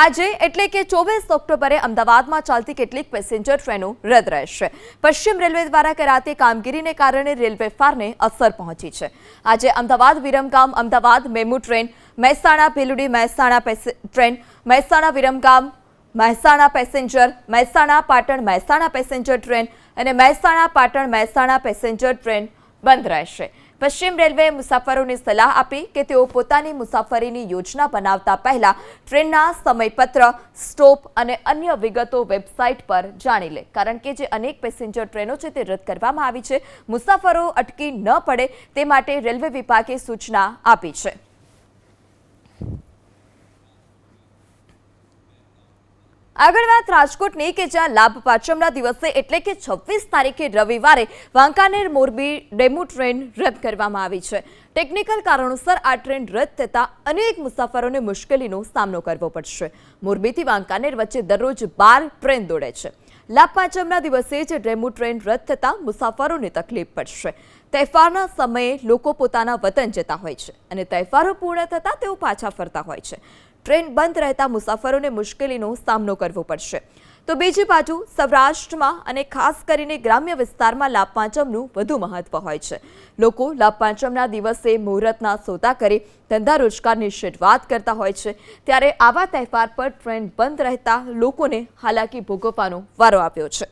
આજે એટલે કે ચોવીસ ઓક્ટોબરે અમદાવાદમાં ચાલતી કેટલીક પેસેન્જર ટ્રેનો રદ રહેશે. પશ્ચિમ રેલવે દ્વારા કરાતી કામગીરીને કારણે રેલવે ફારને અસર પહોંચી છે. આજે Ahmedabad Viramgam, Ahmedabad MEMU train, Mehsana Bheludi, Mehsana train, Mehsana Viramgam, Mehsana passenger, Mehsana Patan, Mehsana passenger train અને મહેસાણા પાટણ, મહેસાણા પેસેન્જર ટ્રેન બંધ રહેશે. પશ્ચિમ રેલવેએ મુસાફરોને સલાહ આપી કે તેઓ પોતાની મુસાફરીની યોજના બનાવતા પહેલા ટ્રેનના સમયપત્ર, સ્ટોપ અને અન્ય વિગતો વેબસાઇટ પર જાણી લે. કારણ કે જે અનેક પેસેન્જર ટ્રેનો છે તે રદ કરવામાં આવી છે. મુસાફરો અટકી ન પડે તે માટે રેલવે વિભાગે સૂચના આપી છે. આગળ વાત રાજકોટની કે જ્યાં લાભ પાંચમના દિવસે એટલે કે છવ્વીસ તારીખે રવિવારે વાંકાનેર મોરબી ડેમુ ટ્રેન રદ કરવામાં આવી છે. ટેકનિકલ કારણોસર આ ટ્રેન રદ થતાં અનેક મુસાફરોને મુશ્કેલીનો સામનો કરવો પડશે. મોરબીથી વાંકાનેર વચ્ચે દરરોજ બાર ટ્રેન દોડે છે. લાભ પાંચમના દિવસે જ ડેમુ ટ્રેન રદ થતાં મુસાફરોને તકલીફ પડશે. તહેવારના સમયે લોકો પોતાના વતન જતા હોય છે અને તહેવારો પૂર્ણ થતાં તેઓ પાછા ફરતા હોય છે. ટ્રેન બંધ રહેતા મુસાફરોને મુશ્કેલીનો સામનો કરવો પડશે. તો બીજી બાજુ સૌરાષ્ટ્રમાં અને ખાસ કરીને ગ્રામ્ય વિસ્તારમાં લાભ પાંચમનું વધુ મહત્વ હોય છે. લોકો લાભ પાંચમના દિવસે મુહૂર્તના સોદા કરી ધંધા રોજગારની શરૂઆત કરતા હોય છે. ત્યારે આવા તહેવાર પર ટ્રેન બંધ રહેતા લોકોને હાલાકી ભોગવવાનો વારો આવ્યો છે.